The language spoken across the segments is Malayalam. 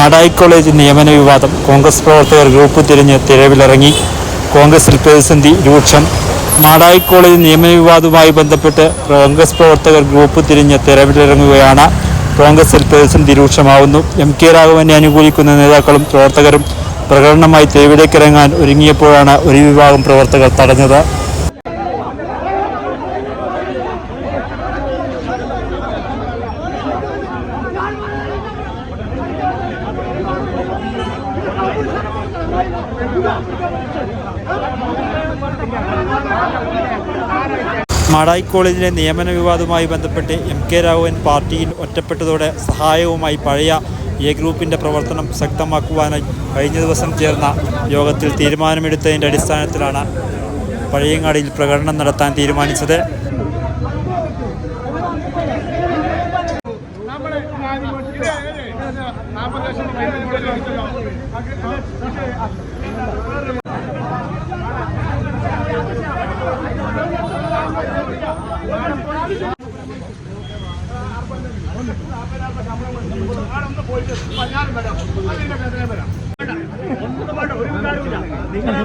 മാടായി കോളേജ് നിയമന വിവാദം. കോൺഗ്രസ് പ്രവർത്തകർ ഗ്രൂപ്പ് തിരിഞ്ഞ് തിരവിലിറങ്ങി. കോൺഗ്രസിൽ പ്രതിസന്ധി രൂക്ഷം. മാടായി കോളേജ് നിയമന വിവാദവുമായി ബന്ധപ്പെട്ട് കോൺഗ്രസ് പ്രവർത്തകർ ഗ്രൂപ്പ് തിരിഞ്ഞ് തിരവിലിറങ്ങുകയാണ്. കോൺഗ്രസിൽ പ്രതിസന്ധി രൂക്ഷമാവുന്നു. എം കെ രാഘവനെ അനുകൂലിക്കുന്ന നേതാക്കളും പ്രവർത്തകരും പ്രകടനമായി തെരുവിലേക്കിറങ്ങാൻ ഒരുങ്ങിയപ്പോഴാണ് ഒരു വിഭാഗം പ്രവർത്തകർ തടഞ്ഞത്. മാടായി കോളേജിലെ നിയമന വിവാദവുമായി ബന്ധപ്പെട്ട് എം കെ രാഘവൻ പാർട്ടിയിൽ ഒറ്റപ്പെട്ടതോടെ സഹായവുമായി പഴയ എ ഗ്രൂപ്പിന്റെ പ്രവർത്തനം ശക്തമാക്കുവാനായി കഴിഞ്ഞ ദിവസം ചേർന്ന യോഗത്തിൽ തീരുമാനമെടുത്തതിന്റെ അടിസ്ഥാനത്തിലാണ് പഴയങ്ങാടിയിൽ പ്രകടനം നടത്താൻ തീരുമാനിച്ചത്. നാൽപ്പത് ലക്ഷം പോയിട്ട് പതിനാറ് വരാം അതിന്റെ വേദന വരാം നിങ്ങളെ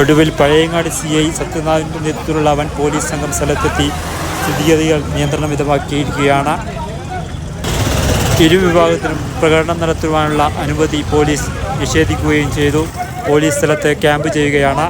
ഒടുവിൽ പഴയങ്ങാട് സി ഐ സത്യനാഥിന്റെ നേതൃത്വത്തിലുള്ള വൻ പോലീസ് സംഘം സ്ഥലത്തെത്തി സ്ഥിതിഗതികൾ നിയന്ത്രണം വിധമാക്കിയിരിക്കുകയാണ്. ഇരുവിഭാഗത്തിനും പ്രകടനം നടത്തുവാനുള്ള അനുമതി പോലീസ് നിഷേധിക്കുകയും ചെയ്തു. പോലീസ് സ്ഥലത്ത് ക്യാമ്പ് ചെയ്യുകയാണ്.